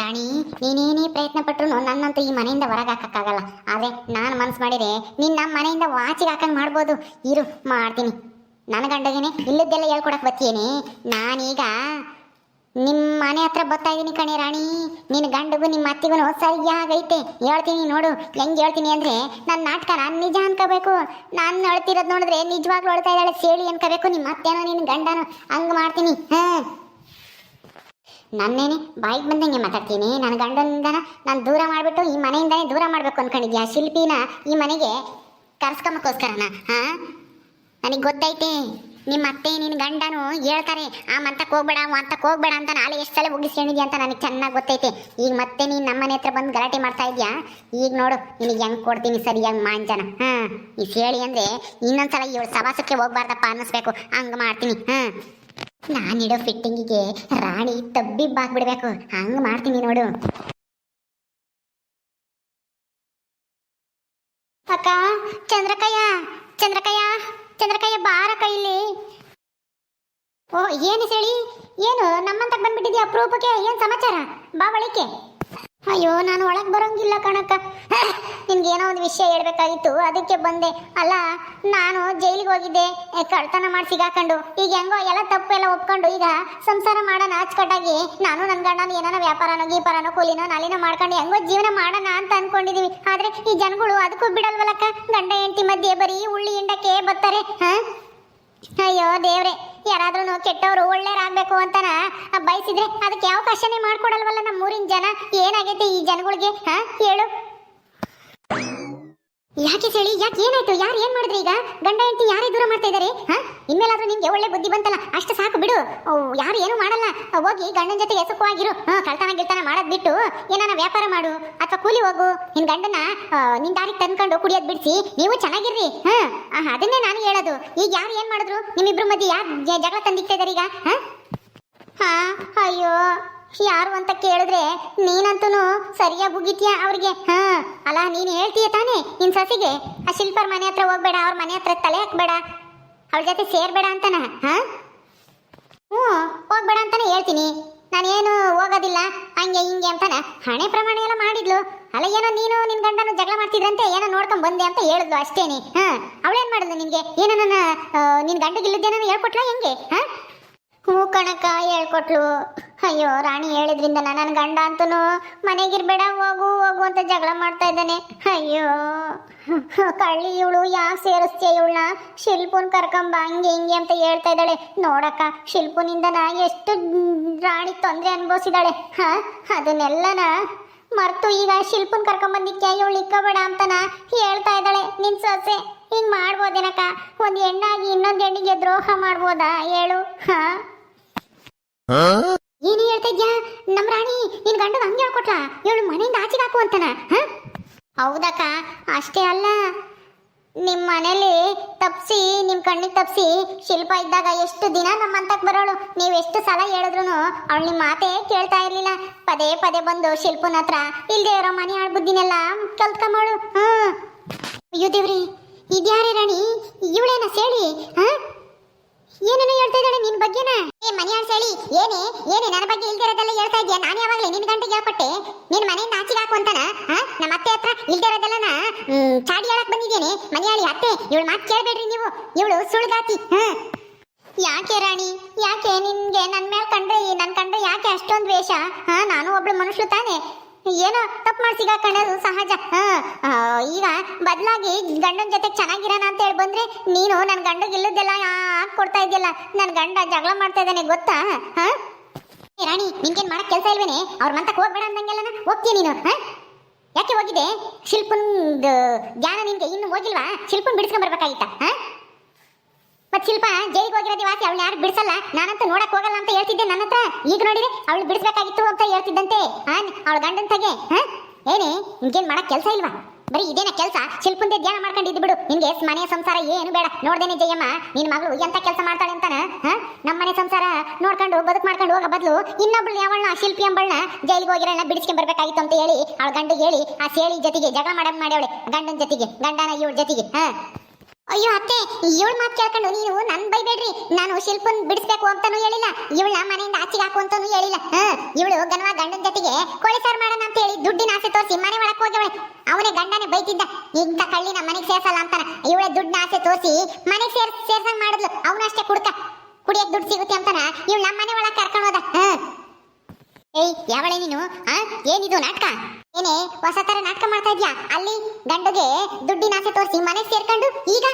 ರಾಣಿ, ನೀನೇನೇ ಪ್ರಯತ್ನ ಪಟ್ಟರು ನನ್ನಂತೂ ಈ ಮನೆಯಿಂದ ಹೊರಗೆ ಹಾಕಕ್ಕಾಗಲ್ಲ. ಆದ್ರೆ ನಾನು ಮನಸ್ಸು ಮಾಡಿದೆ ನೀನು ನಮ್ಮ ಮನೆಯಿಂದ ವಾಚಿಗೆ ಹಾಕಂಗ್ ಮಾಡ್ಬೋದು. ಇರು, ಮಾಡ್ತೀನಿ. ನನ್ನ ಗಂಡಗೇನೆ ಇಲ್ಲದ್ದೆಲ್ಲ ಹೇಳ್ಕೊಡಕ್ಕೆ ಬತ್ತೀನಿ ನಾನೀಗ ನಿಮ್ಮ ಮನೆ ಹತ್ರ ಬರ್ತಾ ಇದೀನಿ ಕಣೆ ರಾಣಿ. ನಿನ್ನ ಗಂಡಗೂ ನಿಮ್ಮ ಅತ್ತಿಗೂ ಸರಿಯಾಗೈತೆ. ಹೇಳ್ತೀನಿ ನೋಡು, ಹೆಂಗ್ ಹೇಳ್ತೀನಿ ಅಂದ್ರೆ ನನ್ನ ನಾಟಕ ನಾನು ನಿಜ ಅನ್ಕೋಬೇಕು. ನಾನು ಅಳ್ತಿರೋದು ನೋಡಿದ್ರೆ ನಿಜವಾಗ್ಲೂ ಅಳ್ತಾ ಇದ್ದಾಳೆ, ಸೇಳಿ ಅನ್ಕೋಬೇಕು. ನಿಮ್ಮ ಅತ್ತೆನೋ ನಿನ್ನ ಗಂಡನೋ ಹಂಗ್ ಮಾಡ್ತೀನಿ. ಹಾ ನನ್ನೇನೆ ಬಾಯಿಗೆ ಬಂದಂಗೆ ಮಾತಾಡ್ತೀನಿ. ನನ್ನ ಗಂಡನಿಂದನ ನಾನು ದೂರ ಮಾಡಿಬಿಟ್ಟು ಈ ಮನೆಯಿಂದನೇ ದೂರ ಮಾಡಬೇಕು ಅನ್ಕೊಂಡಿದ್ಯಾ? ಶಿಲ್ಪಿನ ಈ ಮನೆಗೆ ಕರ್ಸ್ಕೊಂಬಕ್ಕೋಸ್ಕರನ ಹಾ? ನನಗೆ ಗೊತ್ತೈತೆ. ನಿಮ್ಮ ಅತ್ತೆ ನಿನ್ನ ಗಂಡನು ಹೇಳ್ತಾರೆ, ಆ ಮಂತಕ್ಕೆ ಹೋಗ್ಬೇಡ, ಆ ಮಂತಕ್ಕೆ ಹೋಗ್ಬೇಡ ಅಂತ ನಾಳೆ ಎಷ್ಟು ಸಲ ಮುಗಿಸ್ಕೊಂಡಿದ್ಯಾ ಅಂತ ನನಗೆ ಚೆನ್ನಾಗಿ ಗೊತ್ತೈತೆ. ಈಗ ಮತ್ತೆ ನೀನು ನಮ್ಮನೆ ಹತ್ರ ಬಂದು ಗಲಾಟೆ ಮಾಡ್ತಾ ಇದೆಯಾ? ಈಗ ನೋಡು, ನಿನಗೆ ಹೆಂಗೆ ಕೊಡ್ತೀನಿ ಸರಿಯಾಗಿ ಮಾಂಜನ ಹಾಂ? ಈ ಹೇಳಿ ಅಂದರೆ ಇನ್ನೊಂದ್ಸಲ ಇವಳು ಸವಾಸಕ್ಕೆ ಹೋಗ್ಬಾರ್ದಪ್ಪ ಅನ್ನಿಸ್ಬೇಕು. ಹಂಗೆ ಮಾಡ್ತೀನಿ, ಹಾಂ? ನಾನಿಡೋ ಫಿಟ್ಟಿಂಗಿಗೆ ರಾಣಿ ತಬ್ಬಿ ಬಾಕ್ಬಿಡ್ಬೇಕು ಹಂಗೆ ಮಾಡ್ತೀನಿ ನೋಡು. ಅಕ್ಕ, ಚಂದ್ರಕಯ್ಯ ಚಂದ್ರಕಯ್ಯ ಚಂದ್ರಕಯ್ಯ ಬಾರ ಕೈಲಿ ಓ, ಏನು ಹೇಳಿ? ಏನು ನಮ್ಮಂತ ಬಂದ್ಬಿಟ್ಟಿದ್ಯಾ ಅಪರೂಪಕ್ಕೆ? ಏನು ಸಮಾಚಾರ? ಬಾ ಬಳಿಕೆ ಅಯ್ಯೋ, ನಾನು ಒಳಗೆ ಬರೋಂಗಿಲ್ಲ ಕಣಕ್ಕ. ನಿನ್ಗೆ ಏನೋ ಒಂದು ವಿಷಯ ಹೇಳ್ಬೇಕಾಗಿತ್ತು, ಅದಕ್ಕೆ ಬಂದೆ. ಅಲ್ಲ, ನಾನು ಜೈಲಿಗೆ ಹೋಗಿದ್ದೆ. ಕಳ್ತನ ಮಾಡಿ ಸಿಗಾಕೊಂಡು. ಈಗ ಹೆಂಗೋ ಎಲ್ಲ ತಪ್ಪು ಎಲ್ಲ ಒಪ್ಕೊಂಡು, ಈಗ ಸಂಸಾರ ಮಾಡೋಣ ಅಚ್ಚುಕಟ್ಟಾಗಿ ನಾನು ನನ್ನ ಗಂಡನ ಏನಾನ ವ್ಯಾಪಾರನೋ ಗೀಪಾರನೋ ಕೂಲಿನೋ ನಾಲಿನೋ ಮಾಡ್ಕೊಂಡು ಹೆಂಗೋ ಜೀವನ ಮಾಡೋಣ ಅಂತ ಅನ್ಕೊಂಡಿದೀವಿ. ಆದರೆ ಈ ಜನಗಳು ಅದಕ್ಕೂ ಬಿಡಲ್ವಲ್ಲಕ್ಕ? ಗಂಡ, ಹೆಂಡತಿ ಮಧ್ಯೆ ಬರೀ ಉಳ್ಳಿ ಹಿಂಡಕ್ಕೆ ಬರ್ತಾರೆ ಹಾ? ಅಯ್ಯೋ ದೇವ್ರೆ ಯಾರಾದ್ರೂ ಕೆಟ್ಟವರು ಒಳ್ಳೇರಾಗಬೇಕು ಅಂತನ? ಬಯಸಿದ್ರೆ ಅದಕ್ಕೆ ಅವಕಾಶನೇ ಮಾಡ್ಕೊಡಲ್ವಲ್ಲ ನಮ್ಮೂರಿನ ಜನ? ಏನಾಗೈತೆ ಈ ಜನಗಳಿಗೆ, ಹಾ? ಹೇಳು. ಯಾಕೆ ಹೇಳಿ ಯಾಕೆ ಏನಾಯ್ತು? ಯಾರು ಏನ್ ಮಾಡಿದ್ರಿ ಈಗ? ಗಂಡ ಹೆಂಡತಿ ಯಾರೇ ದೂರ ಮಾಡ್ತಾ ಇದಾರೆ? ಹಾ? ಇನ್ಮೇಲಾದ್ರೂ ನಿಮ್ಗೆ ಒಳ್ಳೆ ಬುದ್ಧಿ ಬಂತಲ್ಲ? ಅಷ್ಟು ಸಾಕು, ಬಿಡು. ಯಾರು ಏನು ಮಾಡಲ್ಲ. ಹೋಗಿ ಗಂಡನ ಜೊತೆ ಸುಖವಾಗಿರು ಹಾ, ಕಳ್ತನ ಗಿಳ್ತನ ಮಾಡೋದ್ ಬಿಟ್ಟು ಏನಾನ ವ್ಯಾಪಾರ ಮಾಡು ಅಥವಾ ಕೂಲಿ ಹೋಗು. ನಿನ್ ಗಂಡನ ನಿನ್ ದಾರಿಗೆ ತಂದ್ಕೊಂಡು ಕುಡಿಯೋದ್ ಬಿಡಿಸಿ. ನೀವು ಚೆನ್ನಾಗಿರ್ರಿ. ಹಾ ಅದನ್ನೇ ನಾನು ಹೇಳೋದು. ಈಗ ಯಾರು ಏನ್ ಮಾಡಿದ್ರು? ನಿಮ್ಮಿಬ್ರು ಮಧ್ಯೆ ಯಾರು ಜಗಳ ತಂದಿಕ್ತಾ ಈಗ? ಹಾ? ಹಾ, ಅಯ್ಯೋ. ಯಾರು ಅಂತ ಕೇಳಿದ್ರೆ ನೀನಂತೂ ಸರಿಯಾಗಿ ಮುಗಿತೀಯ ಅವ್ರಿಗೆ? ಹಾ ಅಲ್ಲ ನೀನು ಹೇಳ್ತೀಯ ತಾನೇ ನಿನ್ ಸಸಿಗೆ? ಆ ಶಿಲ್ಪರ್ ಮನೆ ಹತ್ರ ಹೋಗ್ಬೇಡ, ಅವ್ರ ಮನೆ ಹತ್ರ ತಲೆ ಹಾಕ್ಬೇಡ. ಅವ್ರ ಜೊತೆ ಸೇರ್ಬೇಡ ಅಂತನ? ಹಾ? ಹ್ಞೂ, ಹೋಗ್ಬೇಡ ಅಂತಾನೆ ಹೇಳ್ತೀನಿ. ನಾನೇನು ಹೋಗೋದಿಲ್ಲ, ಹಂಗೆ ಹಿಂಗೆ ಅಂತಾನೆ? ಹಣೆ ಪ್ರಮಾಣ ಎಲ್ಲ ಮಾಡಿದ್ಲು. ಅಲ್ಲ, ಏನೋ ನೀನು ನಿನ್ ಗಂಡನ ಜಗಳ ಮಾಡ್ತಿದ್ರಂತೆ, ಏನೋ ನೋಡ್ಕೊಂಡ್ ಬಂದೆ ಅಂತ ಹೇಳಿದ್ಲು ಅಷ್ಟೇನೆ. ಹಾ, ಅವಳೇನ್ ಮಾಡಿದ್ಲು ನಿನ್ಗೆ? ಏನೋ ನನ್ನ ನಿನ್ ಗಂಡಗಿಲ್ಲದ್ದೇನೋ ಹೇಳ್ಕೊಟ್ಲ ಹೆಂಗೆ? ಹಾ? ಹ್ಞೂ ಕಣಕ್ಕ, ಹೇಳ್ಕೊಟ್ಲು. ಅಯ್ಯೋ, ರಾಣಿ ಹೇಳಿದ್ರಿಂದ ನನ್ನ ಗಂಡ ಅಂತೂ ಮನೆಗಿರ್ಬೇಡ, ಹೋಗು ಹೋಗು ಅಂತ ಜಗಳ ಮಾಡ್ತಾ ಇದ್ದಾನೆ. ಅಯ್ಯೋ, ಕಳ್ಳಿ ಇವಳು, ಯಾಕೆ ಸೇರಿಸ್ತೀಯ ಇವಳನ್ನ ಶಿಲ್ಪುನ್ ಕರ್ಕೊಂಬ ಹಂಗೆ, ಹಿಂಗೆ ಅಂತ ಹೇಳ್ತಾ ಇದ್ದಾಳೆ. ನೋಡಕ್ಕ ನಾ ಎಷ್ಟು ರಾಣಿ ತೊಂದರೆ ಅನುಭವಿಸಿದಾಳೆ ಹಾ ಅದನ್ನೆಲ್ಲನ ಮರ್ತು ಈಗ ಶಿಲ್ಪನ್ ಕರ್ಕೊಂಬಂದಿಕ್ಕೆ ಇವಳು ಇಕ್ಕಬೇಡ ಅಂತನ ಹೇಳ್ತಾ ಇದ್ದಾಳೆ. ನಿನ್ ಸೊಸೆ, ಹಿಂಗ್ ಮಾಡ್ಬೋದೇನಕ್ಕ? ಒಂದ್ ಹೆಣ್ಣಾಗಿ ಇನ್ನೊಂದ್ ಹೆಣ್ಣಿಗೆ ದ್ರೋಹ ಮಾಡ್ಬೋದಾ? ಹೇಳು. ಹಾ. ಏನು ಹೇಳ್ತಾ ನಮ್ ರಾಣಿ, ನಿನ್ ಗಂಡ ಹಂಗೆ ಹೇಳ್ಕೊಟ್ಲ. ಇವಳು ಮನೆಯಿಂದ ಆಚೆಗೆ ಹಾಕು ಅಂತನ? ಹೌದಕ್ಕ, ಅಷ್ಟೇ ಅಲ್ಲ. ನಿಮ್ ಮನೇಲಿ ತಪ್ಸಿ, ನಿಮ್ ಕಣ್ಣಿಗೆ ತಪ್ಸಿ ಶಿಲ್ಪ ಇದ್ದಾಗ ಎಷ್ಟು ದಿನ ನಮ್ಮ ಬರೋಳು? ನೀವ್ ಎಷ್ಟು ಸಲ ಹೇಳಿದ್ರು ಅವಳು ನಿಮ್ ಮಾತೇ ಕೇಳ್ತಾ ಇರ್ಲಿಲ್ಲ. ಪದೇ ಪದೇ ಬಂದು ಶಿಲ್ಪನ ಹತ್ರ, ಇಲ್ದೆ ಇರೋ ಮನೆ ಆಡ್ಬುದ್ದಿನೆಲ್ಲ ಕಲ್ತ್ಕೊಂಬಳು ಹ್ಮ್ ಅಯ್ಯೋ ದೇವ್ರಿ, ಇದ್ಯಾರೇ ರಾಣಿ? ಇವಳೇನ ಸೇಳಿ, ಹಾ? ಏನೇನೋ ಹೇಳ್ತಾ ಇದ್ದಾಳೆ ನಿನ್ ಬಗ್ಗೆನ? ಏ ಮನೆಯಾಳ್ ಹೇಳಿ ಏನೇ ಏನೇ ನನ್ನ ಬಗ್ಗೆ ಇಲ್ದಿರೋದೆಲ್ಲ ಹೇಳ್ತಾ ಇದ್ಯಾ? ನಾನು ಯಾವಾಗಲೇ ನಿನ್ ಗಂಟೆಗೆ ಹೇಳ್ಕೊಟ್ಟೆ. ನಿನ್ ಮನೆಯಿಂದ ಆಚೆಗೆ ಹಾಕು ಅಂತಾನ? ನಮ್ಮ ಅತ್ತೆ ಹತ್ರ ಇಲ್ದಿರೋದೆಲ್ಲನ ಹ್ಮ್, ಚಾಡಿ ಹೇಳಕ್ ಬಂದಿದ್ದೇನೆ ಮನೆಯಾಳಿ ಅತ್ತೆ ಇವಳು ಮಾತು ಕೇಳಬೇಡ್ರಿ ನೀವು. ಇವಳು ಸುಳ್ಗಾತಿ ಹಾ? ಯಾಕೆ ರಾಣಿ? ಯಾಕೆ ನಿನ್ಗೆ ನನ್ನ ಮೇಲೆ ಕಂಡ್ರೆ ನನ್ ಕಂಡ್ರೆ ಯಾಕೆ ಅಷ್ಟೊಂದು ವೇಷ ಹಾ ನಾನು ಒಬ್ಳು ಮನುಷ್ಯ ತಾನೆ. ಏನೋ ತಪ್ಪು ಮಾಡಿ ಸಿಗಾಕೊಳ್ಳೋದು ಸಹಜ. ಈಗ ಬದಲಾಗಿ ಗಂಡನ ಜೊತೆ ಚೆನ್ನಾಗಿರೋಣ ಅಂತ ಹೇಳಿ ಬಂದ್ರೆ ನೀನು ನನ್ನ ಗಂಡಗೆ ಇಲ್ಲದೆಲ್ಲ ಕೊಡ್ತಾ ಇದೆಯಲ್ಲ? ನನ್ನ ಗಂಡ ಜಗಳ ಮಾಡ್ತಾ ಇದ್ದಾನೆ, ಗೊತ್ತಾ? ಹಾ? ರಾಣಿ, ನಿನ್ಗೇನ್ ಮಾಡಕ್ ಕೆಲಸ ಇಲ್ವೇನೆ? ಅವ್ರ ಮಂತಕ್ಕೆ ಹೋಗ್ಬೇಡ ಅಂದಂಗೆಲ್ಲನ ಹೋಗ್ತೀಯ ನೀನು ಯಾಕೆ ಹೋಗಿದೆ ಶಿಲ್ಪನ್ ಜ್ಞಾನ ನಿನ್ಗೆ ಇನ್ನು ಹೋಗಿಲ್ವಾ? ಶಿಲ್ಪನ್ ಬಿಡಿಸ್ಕೊಂಡ್ ಬರ್ಬೇಕಾಗಿತ್ತ, ಹಾ? ಮತ್ ಶಿಲ್ಪ, ಜೈಲಿಗೆ ಹೋಗಿರೋದಿ ವಾಸಿ ಅವಳು ಯಾರು ಬಿಡಿಸಲ್ಲ? ನಾನಂತೂ ನೋಡಕ್ ಹೋಗಲ್ಲ ಅಂತ ಹೇಳ್ತಿದ್ದೆ ನನ್ನ ಹತ್ರ. ಈಗ ನೋಡಿದ್ರೆ ಅವಳು ಬಿಡಿಸ್ಬೇಕಾಗಿತ್ತು ಅಂತ ಹೇಳ್ತಿದ್ದಂತೆ. ಅವಳ ಗಂಡನ ತಗೆ? ಏನೇ ನಿನ್ಗೇನ್ ಮಾಡಕ್ ಕೆಲಸ ಇಲ್ವಾ? ಬರೀ ಇದೇನ ಕೆಲಸ? ಶಿಲ್ಪಂದೆ ಧ್ಯಾನ ಮಾಡ್ಕೊಂಡಿದ್ದು ಬಿಡು ನಿನ್ಗೆ ಮನೆ ಸಂಸಾರ ಏನು ಬೇಡ. ನೋಡ್ದೇನೆ ಜಯಮ್ಮ, ನಿನ್ ಮಗಳು ಎಂತ ಕೆಲಸ ಮಾಡ್ತಾಳೆ ಅಂತಾನ? ನಮ್ಮ ಮನೆ ಸಂಸಾರ ನೋಡ್ಕೊಂಡು, ಬದುಕು ಮಾಡ್ಕೊಂಡು ಹೋಗೋ ಬದಲು ಇನ್ನೊಬ್ಳು ಯಾವಳನ್ನ ಶಿಲ್ಪಿ ಎಂಬಳನ್ನ ಜೈಲಿಗೆ ಹೋಗಿರೋಣ ಬಿಡಿಸ್ಕೊಂಡ್ ಬರ್ಬೇಕಾಗಿತ್ತು ಅಂತ ಹೇಳಿ, ಅವಳ ಗಂಡಿಗೆ ಹೇಳಿ ಆ ಸೇಳಿ ಜೊತೆಗೆ ಜಗಳ ಮಾಡಕ್ ಮಾಡ್ಯವಳೆ, ಗಂಡನ ಜೊತೆಗೆ, ಗಂಡನ ಇವಳ ಜೊತೆಗೆ, ಹ? ಅಯ್ಯೋ ಅತ್ತೆ ಇವಳ ಮಾತು ಕೇಳ್ಕೊಂಡು ನೀವು ನನ್ ಬೈಬೇಡ್ರಿ. ನಾನು ಶಿಲ್ಪನ್ ಬಿಡಿಸ್ಬೇಕು ಅಂತಾನೂ ಹೇಳಿಲ್ಲ ಇವಳ ಮನೆಯಿಂದ ಆಚೆಗೆ ಹಾಕು ಅಂತಾನೂ ಹೇಳಿಲ್ಲ. ಇವಳು ಗನವ ಗಂಡನ ಜೊತೆಗೆ ಕೋಳಿ ಸಾರು ಮಾಡೋಣ ಅಂತ ಹೇಳಿ ದುಡ್ಡಿನ ಆಸೆ ತೋರಿಸಿ ಮನೆ ಒಳಕ್ ಹೋಗ್ಯವಳೆ. ಅವನೇ ಗಂಡನೇ ಬೈತಿದ್ದ. ಇಂಥ ಕಳ್ಳಿ ನಮ್ಮ ಮನೆಗೆ ಸೇರ್ಸಲ್ಲ ಅಂತಾನ. ಇವಳೆ ದುಡ್ಡಿನ ಆಸೆ ತೋರಿಸಿ ಮನೆಗೆ ಸೇರ್, ಸೇರ್ಸಂಗ್ ಮಾಡಿದ್ಲು. ಅವನಷ್ಟೇ ಕುಡ್ಕ. ಕುಡಿಯಕ್ ದುಡ್ಡು ಸಿಗುತ್ತೆ ಅಂತಾನ. ಇವಳು ನಮ್ಮ ಮನೆ ಒಳಗೆ ಕರ್ಕೊಂಡು ಹೋದ. ಏಯ್, ಯಾವಳೆ ನೀನು? ಆ, ಏನಿದು ನಾಟಕ? ಏನೇ, ಹೊಸ ತರ ನಾಟಕ ಮಾಡ್ತಾ ಇದ್ಯಾ? ಅಲ್ಲಿ ಗಂಡುಗೆ ದುಡ್ಡಿನ ಆಸೆ ತೋರಿಸಿ ಮನೆ ಸೇರ್ಕೊಂಡು ಈಗ?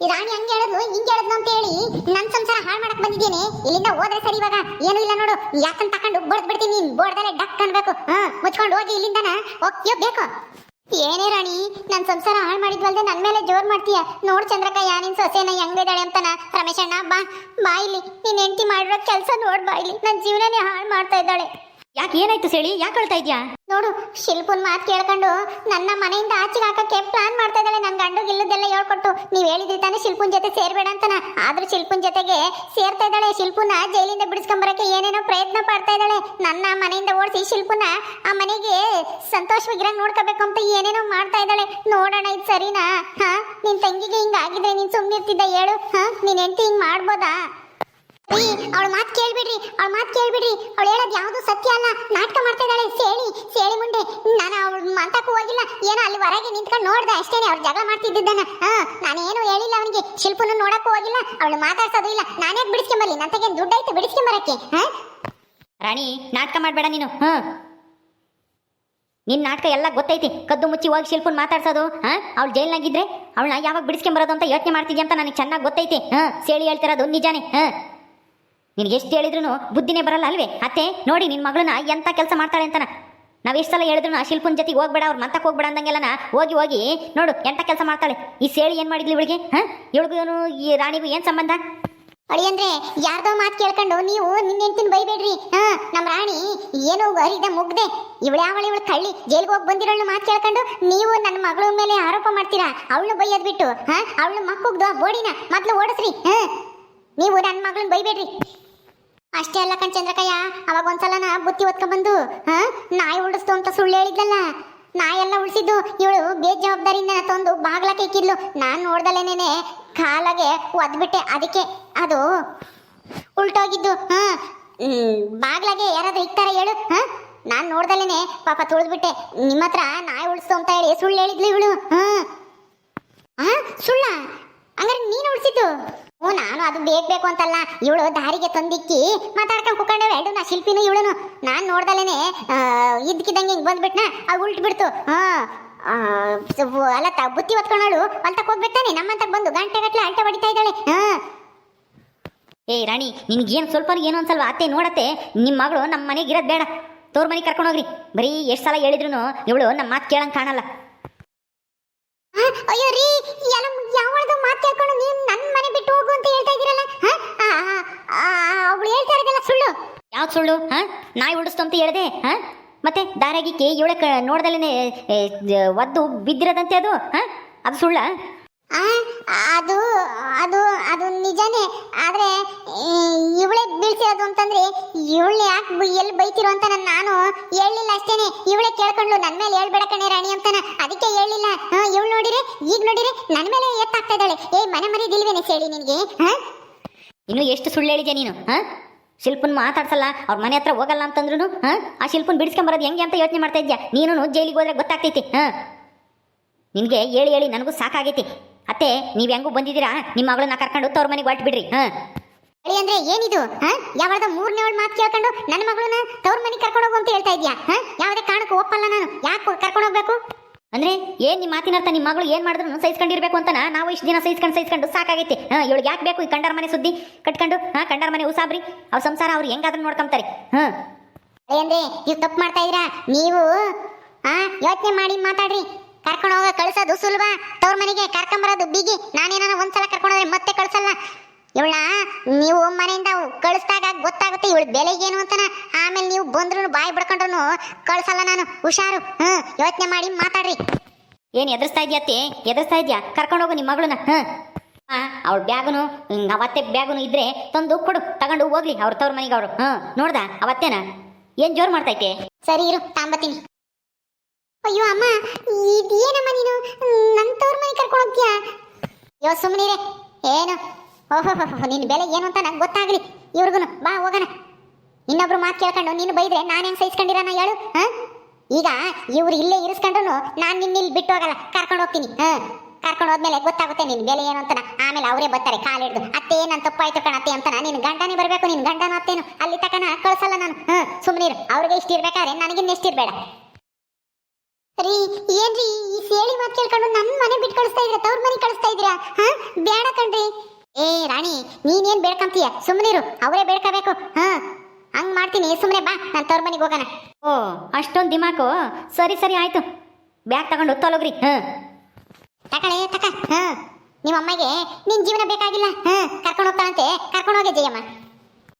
ಈ ರಾಣಿ ಹಂಗೆ ಹೇಳಿದ್ಲು, ಹಿಂಗೆ ಅಂತ ಹೇಳಿ ನನ್ ಸಂಸಾರ ಹಾಳು ಮಾಡಕ್ ಬಂದಿದ್ದೇನೆ ಇಲ್ಲಿಂದ ಹೋದ್ರೆ ಸರಿ ಇವಾಗ? ಏನು ಇಲ್ಲ ನೋಡು, ಯಾಕಂತ ತಕೊಂಡು ಬಡ್ದ್ ಬಿಡ್ತೀನಿ ನೀನ್. ಬೋರ್ಡಲ್ಲೇ ಡಕ್ ಅನ್ಬೇಕು. ಹಾ, ಮುಚ್ಕೊಂಡು ಹೋಗಿ ಇಲ್ಲಿಂದನ ಹೋಗ್ತೀಯೋ ಬೇಕು ಏನೇ ರಾಣಿ ನನ್ನ ಸಂಸಾರ ಹಾಳು ಮಾಡಿದ್ವಲ್ದೆ ನನ್ನ ಮೇಲೆ ಜೋರ್ ಮಾಡ್ತೀಯ? ನೋಡ್ ಚಂದ್ರಕಯ್ಯ, ನಿನ್ ಸೊಸೆನ ಹೆಂಗಿದ್ದಾಳೆ ಅಂತಾನ? ರಮೇಶಣ್ಣ, ಬಾ ಬಾ ಇಲ್ಲಿ. ನೀನ್ ಹೆಂಡತಿ ಮಾಡಿರೋ ಕೆಲಸ ನೋಡಿ ಬಾ ಇಲ್ಲಿ. ನನ್ನ ಜೀವನನೇ ಹಾಳು ಮಾಡ್ತಾ ಇದ್ದಾಳೆ. ಯಾಕೆ ಏನಾಯ್ತು ಸೇಳಿ? ಯಾಕೆ ಅಳ್ತಾ ಇದ್ಯಾ? ನೋಡು, ಶಿಲ್ಪುನ್ ಮಾತು ಕೇಳ್ಕೊಂಡು ನನ್ನ ಮನೆಯಿಂದ ಆಚೆಗೆ ಹಾಕಕ್ಕೆ ಪ್ಲಾನ್ ಮಾಡ್ತಾ ಇದ್ದಾಳೆ. ನನ್ನ ಗಂಡು ಇಲ್ಲದೆಲ್ಲ ಹೇಳ್ಕೊಟ್ಟು, ನೀವು ಹೇಳಿದ್ರಿ ತಾನೇ ಶಿಲ್ಪನ್ ಜೊತೆ ಸೇರ್ಬೇಡ ಅಂತನ. ಆದ್ರೂ ಶಿಲ್ಪನ್ ಜೊತೆಗೆ ಸೇರ್ತಾ ಇದ್ದಾಳೆ. ಶಿಲ್ಪುನ ಜೈಲಿಂದ ಬಿಡಿಸ್ಕೊಂಬರಕ್ಕೆ ಏನೇನೋ ಪ್ರಯತ್ನ ಪಡ್ತಾ ಇದ್ದಾಳೆ. ನನ್ನ ಮನೆಯಿಂದ ಓಡಿಸಿ ಶಿಲ್ಪುನ ಆ ಮನೆಗೆ ಸಂತೋಷವಾಗಿರಂಗ್ ನೋಡ್ಕೋಬೇಕು ಅಂತ ಏನೇನೋ ಮಾಡ್ತಾ ಇದ್ದಾಳೆ. ನೋಡೋಣ, ಇದು ಸರಿನಾ? ಹಾ? ನಿನ್ ತಂಗಿಗೆ ಹಿಂಗಾಗಿದ್ರೆ ನೀನ್ ಸುಮ್ನಿರ್ತಿದ್ದ ಹೇಳು. ಹಾ? ನೀನ್ ಹೆಂಡತಿ ಹಿಂಗ್ ಮಾಡ್ಬೋದಾ? ಅವಳ ಮಾತು ಕೇಳ್ಬಿಡ್ರಿ, ಅವಳ ಮಾತು ಕೇಳ್ಬಿಡ್ರಿ. ಅವಳು ಹೇಳೋದು ಯಾವುದು ಸತ್ಯ ಅಲ್ಲ. ನಾಟಕ ಮಾಡ್ತಾ ಇದ್ದಾಳೆ, ಸೇಳಿ ಸೇಳಿ ಮುಂಡೆ ನಾನು ಅವಳ ಮಾತಾಕು ಹೋಗಿಲ್ಲ. ಏನೋ ಅಲ್ಲಿ ಹೊರಗೆ ನಿಂತ್ಕೊಂಡು ನೋಡ್ದೆ ಅಷ್ಟೇನೆ ಅವ್ರು ಜಗಳ ಮಾಡ್ತಿದ್ದನ್ನ ಹಾ, ನಾನೇನು ಹೇಳಿಲ್ಲ ಅವನಿಗೆ. ಶಿಲ್ಪನು ನೋಡಕ್ಕೂ ಹೋಗಿಲ್ಲ. ಅವಳು ಮಾತಾಡ್ಸೋದು ಇಲ್ಲ. ನಾನೇ ಬಿಡಿಸ್ಕೊಂಬರ್ಲಿ? ತಗೆ ದುಡ್ಡು ಐತೆ ಬಿಡಿಸ್ಕೊಂಬರಕ್ಕೆ, ಹಾ? ರಾಣಿ, ನಾಟಕ ಮಾಡಬೇಡ ನೀನು. ಹಾ. ನಿನ್ನ ನಾಟಕ ಎಲ್ಲ ಗೊತ್ತೈತಿ. ಕದ್ದು ಮುಚ್ಚಿ ಹೋಗಿ ಶಿಲ್ಪನ್ ಮಾತಾಡ್ಸೋದು, ಹಾ? ಅವ್ಳು ಜೈಲ್ನಾಗಿದ್ರೆ ಅವಳನ್ನ ಯಾವಾಗ ಬಿಡಿಸ್ಕೊಂಬರೋದು ಅಂತ ಯೋಚನೆ ಮಾಡ್ತಿದ್ಯಾ ಅಂತ ನನಗೆ ಚೆನ್ನಾಗಿ ಗೊತ್ತೈತಿ. ಹಾ, ಸೇಳಿ ಹೇಳ್ತಿರೋದು ನಿಜಾನೇ, ಹಾ? ನಿನ್ಗೆ ಎಷ್ಟು ಹೇಳಿದ್ರು ಬುದ್ಧಿನೇ ಬರಲ್ಲ ಅಲ್ವೇ? ಅತ್ತೆ, ನೋಡಿ ನಿನ್ನ ಮಗಳನ್ನ ಎಂತ ಕೆಲಸ ಮಾಡ್ತಾಳೆ ಅಂತನ. ನಾವು ಎಷ್ಟು ಸಲ ಹೇಳಿದ್ರು ಶಿಲ್ಪನ್ ಜೊತೆಗೆ ಹೋಗ್ಬೇಡ, ಅವ್ರ ಮಂತಕ್ಕೆ ಹೋಗ್ಬೇಡ ಅಂದಂಗೆಲ್ಲನ ಹೋಗಿ ಹೋಗಿ, ನೋಡು, ಎಂತ ಕೆಲಸ ಮಾಡ್ತಾಳೆ. ಈ ಸೇಳಿ ಏನ್ ಮಾಡಿದ್ಲಿ ಇವಳಿಗೆ? ಹಾಂ? ಈ ರಾಣಿಗೂ ಏನ್ ಸಂಬಂಧ? ಅಳಿ ಅಂದ್ರೆ ಯಾರ್ದೋ ಮಾತು ಕೇಳ್ಕೊಂಡು ನೀವು ನಿನ್ನ ಹೆಂಡತಿನ ಬೈಬೇಡ್ರಿ. ಹಾ ನಮ್ಮ ರಾಣಿ ಏನು ಹರಿದ ಮುಗ್ದೆ. ಇವಳು ಯಾವಳು ಇವಳು ಕಳ್ಳಿ ಜೈಲ್ಗೆ ಹೋಗಿ ಬಂದಿರೋಳು ಮಾತು ಕೇಳ್ಕೊಂಡು ನೀವು ನನ್ನ ಮಗಳ ಮೇಲೆ ಆರೋಪ ಮಾಡ್ತೀರಾ? ಅವಳು ಬೈಯೋದ್ ಬಿಟ್ಟು. ಹಾ, ಅವಳು ಮಕ್ಕುಗ್ದು ಆ ಬೋಡಿನ. ಮೊದ್ಲು ಓಡಿಸ್ರಿ. ಹಾ, ನೀವು ನನ್ನ ಮಗಳನ್ನ ಬೈಬೇಡ್ರಿ. ಅಷ್ಟೇ ಅಲ್ಲ ಕಣ್ ಚಂದ್ರಕಯ್ಯ, ಅವಾಗ ಒಂದ್ಸಲನ ಬುತ್ತಿ ಬಂದು ಹಾ, ನಾಯಿ ಉಳಿಸ್ತು ಅಂತ ಸುಳ್ಳು ಹೇಳಿದ್ದಲ್ಲ ನಾಯೆಲ್ಲ ಉಳಿಸಿದ್ದು ಇವಳು ಬೇಜವಾಬ್ದಾರಿಯಿಂದ ತಂದು ಬಾಗ್ಲಕ್ಕೆ ಇಕ್ಕಿದ್ಲು ನಾನು ನೋಡ್ದಲೇನೇನೆ ಕಾಲಾಗೆ ಒದ್ಬಿಟ್ಟೆ. ಅದಕ್ಕೆ ಅದು ಉಲ್ಟೋಗಿದ್ದು, ಹಾ ಬಾಗ್ಲಾಗೆ ಯಾರಾದ್ರೂ ಇಕ್ತಾರ ಹೇಳು, ಹಾ? ನಾನು ನೋಡ್ದಲೇನೆ ಪಾಪ ತುಳಿದ್ಬಿಟ್ಟೆ. ನಿಮ್ಮ ಹತ್ರ ನಾಯಿ ಉಳಿಸ್ತು ಅಂತ ಹೇಳಿ ಸುಳ್ಳು ಹೇಳಿದ್ಲು ಇವಳು, ಹಾ? ಸುಳ್ಳ? ಹಂಗಾರೆ ನೀನು ಉಳಿಸಿದ್ದು? ಹ್ಞೂ, ನಾನು ಅದು ಬೇಕು ಅಂತಲ್ಲ. ಇವಳು ದಾರಿಗೆ ತಂದಿಕ್ಕಿ ಮಾತಾಡ್ಕೊಂಡು ಕುತ್ಕೊಂಡೆ ಎರಡು, ನಾ ಶಿಲ್ಪಿನೂ ಇವಳನು. ನಾನು ನೋಡ್ದಲೇನೆ ಇದ್ಕಿದಂಗೆ ಹಿಂಗೆ ಬಂದ್ಬಿಟ್ನ ಅದು ಉಲ್ಟ್ ಬಿಡ್ತು. ಹಾ ಅಲ್ಲ ತ, ಬುತ್ತಿ ಹೊತ್ಕೊಂಡಳು ಅಂತ ಹೋಗ್ಬಿಡ್ತಾನೆ ನಮ್ಮಂತಕ್ಕೆ ಬಂದು ಗಂಟೆ ಗಟ್ಟಲೆ ಅಂಟೆ ಹೊಡಿತಾ ಇದ್ದಾಳೆ. ಹಾಂ. ಏಯ್ ರಾಣಿ ಏನು ಸ್ವಲ್ಪ ಏನು ಅನ್ಸಲ್ವಾ? ಅತ್ತೆ ನೋಡತ್ತೆ ನಿಮ್ಮ ಮಗಳು ನಮ್ಮ ಮನೆಗೆ ಇರೋದು ಬೇಡ. ತೋರ್ ಮನೆಗೆ ಕರ್ಕೊಂಡು ಹೋಗ್ರಿ. ಬರೀ ಎಷ್ಟು ಸಲ ಹೇಳಿದ್ರು ಇವಳು ನಮ್ಮ ಮಾತು ಕೇಳಂಗೆ ಕಾಣಲ್ಲ. ಅಯ್ಯೋ ರೀ, ಎಲ್ಲ ಯಾವಾಗ ಮಾತು ಹೇಳ್ಕೊಂಡು ನೀವು ನನ್ನ ಮನೆ ಬಿಟ್ಟು ಹೋಗು ಅಂತ ಹೇಳ್ತಾ ಇದ್ದೀರಲ್ಲ ಅವಳು ಹೇಳ್ತಾ ಇರೋದೆಲ್ಲ ಸುಳ್ಳು. ಯಾವ್ದು ಸುಳ್ಳು, ಹಾ? ನಾಯಿ ಉಡಿಸ್ತು ಅಂತ ಹೇಳಿದೆ, ಹಾ? ಮತ್ತೆ ದಾರಾಗಿಕ್ಕೆ ಇವಳ ಕ ನೋಡ್ದಲೇ ಒದ್ದು ಬಿದ್ದಿರೋದಂತೆ ಅದು, ಹಾ? ಅದು ಸುಳ್ಳ? ಅದು ಅದು ಅದು ನಿಜನೇ. ಆದ್ರೆ ಇವಳೆ ಬೀಳ್ಸಿರೋದು ಅಂತಂದ್ರೆ, ಇವಳು ಯಾಕೆ ಎಲ್ಲಿ ಬೈತಿರೋ ಅಂತ ನಾನ್- ನಾನು ಹೇಳಿಲ್ಲ ಅಷ್ಟೇನೆ. ಇವಳೆ ಕೇಳ್ಕೊಂಡ್ಲು ನನ್ನ ಮೇಲೆ ಹೇಳ್ಬೇಡ ಕಣೆ ರಾಣಿ ಅಂತಾನ ಅದಕ್ಕೆ ಹೇಳಿಲ್ಲ. ಇವಳು ನೋಡಿರಿ ಈಗ ನೋಡಿರಿ ನನ್ನ ಮೇಲೆ ಎತ್ತಾಗ್ತಾ ಇದ್ದಾಳೆ. ಏ ಮನೆ ದಿಲ್ವೇನೆ ಹೇಳಿ ನಿನಗೆ ಇನ್ನು ಎಷ್ಟು ಸುಳ್ಳು ಹೇಳಿದೆ ನೀನು ಹಾ ಶಿಲ್ಪನ್ ಮಾತಾಡ್ಸಲ್ಲ, ಅವ್ರ ಮನೆ ಹತ್ರ ಹೋಗಲ್ಲ ಅಂತಂದ್ರು ಹಾಂ ಆ ಶಿಲ್ಪನ್ ಬಿಡಿಸ್ಕೊಂಬರೋದು ಹೆಂಗೆ ಅಂತ ಯೋಚನೆ ಮಾಡ್ತಾ ಇದ್ಯಾ? ನೀನು ಜೈಲಿಗೆ ಹೋದ್ರೆ ಗೊತ್ತಾಗ್ತೈತಿ ಹಾ ನಿನಗೆ ಹೇಳಿ ಹೇಳಿ ನನಗೂ ಸಾಕಾಗೈತಿ. ಅತ್ತೆ ನೀವು ಹೆಂಗೂ ಬಂದಿದ್ದೀರಾ? ನಿಮ್ಮ ಮಗಳನ್ನ ಕರ್ಕೊಂಡು ತವ್ರ ಮನೆಗೆ ಹೊರಟು ಬಿಡ್ರಿ ಹಾ? ಹೇಳಿ ಅಂದ್ರೆ ಏನಿದು ಹಾ? ಯಾವ್ದ ಮೂರನೇ ಅವಳು ಮಾತು ಕೇಳ್ಕೊಂಡು ನನ್ನ ಮಗಳನ್ನ ತವ್ರ ಮನೆಗೆ ಕರ್ಕೊಂಡು ಹೋಗು ಅಂತ ಹೇಳ್ತಾ ಇದ್ಯಾ ಹಾ? ಯಾವುದೇ ಕಾರಣಕ್ಕೂ ಒಪ್ಪಲ್ಲ ನಾನು ಯಾಕೆ ಕರ್ಕೊಂಡು ಹೋಗ್ಬೇಕು? ಅಂದ್ರೆ ಏನ್ ನಿಮ್ಮ ಮಾತಿನರ್ಥ ನಿಮ್ಮ ಮಗಳು ಏನ್ ಮಾಡಿದ್ರು ಸಹಿಸ್ಕೊಂಡಿರ್ಬೇಕು ಅಂತ ನಾವು ಇಷ್ಟು ದಿನ ಸಹಿಸ್ಕೊಂಡು ಸಹಿಸ್ಕೊಂಡು ಸಾಕಾಗೈತೆ. ಹಾ ಇವಳಿಗೆ ಯಾಕೆ ಬೇಕು ಈ ಕಂಡರ ಮನೆ ಸುದ್ದಿ ಕಟ್ಕೊಂಡು ಹಾ ಕಂಡರ ಮನೆ ಉಸಾಬ್ರಿ. ಅವ್ರ ಸಂಸಾರ ಅವ್ರು ಹೆಂಗಾದ್ರೂ ನೋಡ್ಕೊಂತಾರೆ ಹ್ಮ್ ಅಂದ್ರೆ ನೀವು ತಪ್ಪು ಮಾಡ್ತಾ ಇದ್ದೀರಾ? ನೀವು ಆ ಯೋಚನೆ ಮಾಡಿ ಮಾತಾಡ್ರಿ. ಕರ್ಕೊಂಡು ಹೋಗ ಕಳ್ಸೋದು ಸುಲಭ. ತವ್ರ ಮನೆಗೆ ಕರ್ಕೊಂಬರೋದು ಬಿಗಿ. ನಾನೇನಾನ ಒಂದ್ಸಲ ಕರ್ಕೊಂಡೋದ್ರೆ ಮತ್ತೆ ಕಳ್ಸಲ್ಲ. ಇವಳ ನೀವು ಮನೆಯಿಂದ ಕಳಿಸ್ದಾಗ ಗೊತ್ತಾಗುತ್ತೆ ಇವಳು ಬೆಲೆ ಏನು ಅಂತನ. ಆಮೇಲೆ ನೀವು ಬಂದ್ರು ಬಾಯಿ ಬಿಡ್ಕೊಂಡ್ರು ಕಳ್ಸಲ್ಲ ನಾನು. ಹುಷಾರು. ಹ್ಮ್ ಯೋಚನೆ ಮಾಡಿ ಮಾತಾಡ್ರಿ. ಏನ್ ಎದುರಿಸ್ತಾ ಇದೆಯಾ ಅತ್ತೆ? ಎದುರಿಸ್ತಾ ಇದೆಯಾ? ಕರ್ಕೊಂಡು ಹೋಗು ನಿಮ್ಮ ಮಗಳನ್ನ. ಹ್ಮ್. ಅವಳ ಬ್ಯಾಗನು ಹಿಂಗ್ ಅವತ್ತೆ ಬ್ಯಾಗನು ಇದ್ರೆ ತಂದು ಕೊಡು. ತಗೊಂಡು ಹೋಗ್ಲಿ ಅವ್ರ ತವ್ರ ಮನೆಗೆ ಅವರು. ಹ್ಮ್ ನೋಡ್ದ ಅವತ್ತೇನ? ಏನ್ ಜೋರ್ ಮಾಡ್ತೈತೆ ಸರಿ ಇರು ತಾಂಬತ್ತೀನಿ. ಅಯ್ಯೋ ಅಮ್ಮ, ಇದೇನಮ್ಮ ನೀನು? ನನ್ನ ತವ್ರ ಮನೆ ಕರ್ಕೊಂಡು ಹೋಗ್ತೀಯಾ? ಯೋ ಸುಮ್ಮನಿರೆ ಏನು? ಓಹೋ ನಿನ್ನ ಬೆಲೆ ಏನು ಅಂತ ನಂಗೆ ಗೊತ್ತಾಗ್ಲಿ. ಇವ್ರಿಗೂ ಬಾ, ಹೋಗೋಣ. ಇನ್ನೊಬ್ರು ಮಾತು ಕೇಳ್ಕೊಂಡು ನೀನು ಬೈದ್ರೆ ಹೆಂಗೆ ಸಹಿಸ್ಕೊಂಡಿರೋಣ ಹೇಳು, ಹಾ? ಈಗ ಇವ್ರು ಇಲ್ಲೇ ಇರಿಸ್ಕೊಂಡ್ರು ನಾನು ನಿನ್ನ ಇಲ್ಲಿ ಬಿಟ್ಟು ಹೋಗಲ್ಲ, ಕರ್ಕೊಂಡು ಹೋಗ್ತೀನಿ, ಹಾಂ? ಕರ್ಕೊಂಡು ಹೋದ್ಮೇಲೆ ಗೊತ್ತಾಗುತ್ತೆ ನಿನ್ನ ಬೆಲೆ ಏನು ಅಂತ ಆಮೇಲೆ ಅವರೇ ಬರ್ತಾರೆ ಕಾಲು ಹಿಡ್ದು. ಅತ್ತೆ, ನನ್ ತಪ್ಪಾಯ್ತು ಕಣತ್ತೆ ಅಂತ ನಿನ್ ಗಂಡನೇ ಬರಬೇಕು ನಿನ್ನ ಗಂಡನ ಅತ್ತೇನು. ಅಲ್ಲಿ ತಕನ ಕಳ್ಸಲ್ಲ ನಾನು, ಹಾಂ? ಸುಮ್ಮನಿರು ಅವ್ರಿಗೆ ಇಷ್ಟ ಇರ್ಬೇಕಾದ್ರೆ ನನಗಿನ್ನ ಇಷ್ಟಿರ್ಬೇಡ ರೀ ಏನ್ರಿ ಈ ಸೇಳಿ ಮಾತು ಕೇಳ್ಕೊಂಡು ನನ್ನ ಮನೆ ಬಿಟ್ಟು ಕಳಿಸ್ತಾ ಇದ್ರ ತವ್ರ ಮನೆ ಕಳಿಸ್ತಾ ಇದ್ದೀರಾ? ಹಾ? ಬೇಡ ಕಣ್ರಿ. ಏ ರಾಣಿ ನೀನೇನ್ ಬೇಡ್ಕಂತೀಯ? ಸುಮ್ಮನಿರು ಅವರೇ ಬೇಡ್ಕೋಬೇಕು. ಹಾ? ಹಂಗ್ ಮಾಡ್ತೀನಿ ಸುಮ್ಮನೆ ಬಾ ನಾನು ತವ್ರ ಮನೆಗೆ ಹೋಗೋಣ. ಓ ಅಷ್ಟೊಂದು ದಿಮಾಕು? ಸರಿ ಸರಿ ಆಯ್ತು. ಬ್ಯಾಗ್ ತಗೊಂಡು ತೊಲಗ್ರಿ ಹಾ. ತಕಳೆ ತಕ. ಹಾ. ನಿಮ್ಮ ಅಮ್ಮಗೆ ನಿನ್ ಜೀವನ ಬೇಕಾಗಿಲ್ಲ ಹಾ. ಕರ್ಕೊಂಡು ಹೋಗ್ತಾನಂತೆ ಕರ್ಕೊಂಡು ಹೋಗಿ ಜಯಮ್ಮ.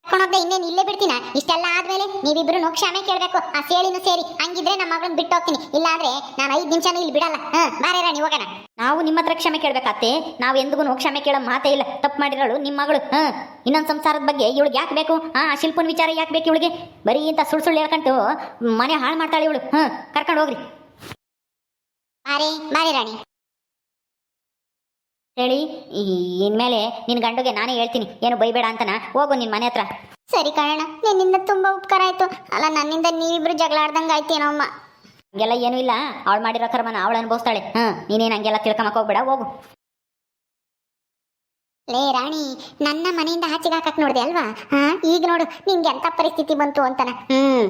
ಕರ್ಕೊಂಡು ಹೋಗದೆ ಇನ್ನೇನು ಇಲ್ಲೇ ಬಿಡ್ತೀನ? ಇಷ್ಟೆಲ್ಲ ಆದ್ಮೇಲೆ ನೀವಿಬ್ರು ಕ್ಷಮೆ ಕೇಳ್ಬೇಕು. ಆ ಸೇಳಿನೂ ಸೇರಿ ಹಂಗಿದ್ರೆ ನಮ್ಮ ಮಗಳನ್ನ ಬಿಟ್ಟು ಹೋಗ್ತೀನಿ. ಇಲ್ಲಾಂದ್ರೆ ನಾನು ಐದು ನಿಮಿಷನೂ ಇಲ್ಲಿ ಬಿಡಲ್ಲ. ಹಾ ಬಾರೇ ರಾಣಿ ಹೋಗೋಣ. ನಾವು ನಿಮ್ಮ ಹತ್ರ ಕ್ಷಮೆ ಕೇಳ್ಬೇಕಾತ್ತೆ ನಾವು ಎಂದಿಗೂ ಕ್ಷಮೆ ಕೇಳೋ ಮಾತೇ ಇಲ್ಲ. ತಪ್ಪು ಮಾಡಿರೋಳು ನಿಮ್ಮ ಮಗಳು. ಹಾ ಇನ್ನೊಂದು ಸಂಸಾರದ ಬಗ್ಗೆ ಇವಳಿಗೆ ಯಾಕೆ ಬೇಕು? ಹಾ ಆ ಶಿಲ್ಪನ ವಿಚಾರ ಯಾಕೆ ಬೇಕು ಇವಳಿಗೆ? ಬರೀ ಇಂಥ ಸುಳ್ಳು ಸುಳ್ಳು ಹೇಳ್ಕೊಂಡು ಮನೆ ಹಾಳು ಮಾಡ್ತಾಳೆ ಇವಳು. ಹಾ ಕರ್ಕೊಂಡು ಹೋಗ್ರಿ. ಬಾರೇ ಬಾರೇ ರಾಣಿ. ಹೇಳಿ ಈ ಇನ್ಮೇಲೆ ನಿನ್ನ ಗಂಡುಗೆ ನಾನೇ ಹೇಳ್ತೀನಿ ಏನು ಬೈಬೇಡ ಅಂತನ. ಹೋಗು ನಿನ್ನ ಮನೆ ಹತ್ರ. ಸರಿ ಕಾರಣ ನಿನ್ನಿಂದ ತುಂಬಾ ಉಪಕಾರ ಆಯ್ತು. ಅಲ್ಲ ನನ್ನಿಂದ ನೀವಿಬ್ರು ಜಗಳ ಆಡ್ದಂಗ ಆಯ್ತೇನೋ ಅಮ್ಮ. ಹಂಗೆಲ್ಲ ಏನು ಇಲ್ಲ. ಅವಳು ಮಾಡಿರೋ ಕರ್ಮನ ಅವಳು ಅನುಭವಿಸ್ತಾಳೆ. ಹಾ ನೀನೇನು ಹಂಗೆಲ್ಲ ತಿಳ್ಕೊಂಬಕ್ ಹೋಗ್ಬೇಡ ಹೋಗು. ಲೇ ರಾಣಿ ನನ್ನ ಮನೆಯಿಂದ ಆಚೆಗೆ ಹಾಕಕ್ ನೋಡ್ದೆ ಅಲ್ವಾ? ಹಾ ಈಗ ನೋಡು ನಿಂಗೆ ಎಂತ ಪರಿಸ್ಥಿತಿ ಬಂತು ಅಂತಾನ. ಹ್ಮ್.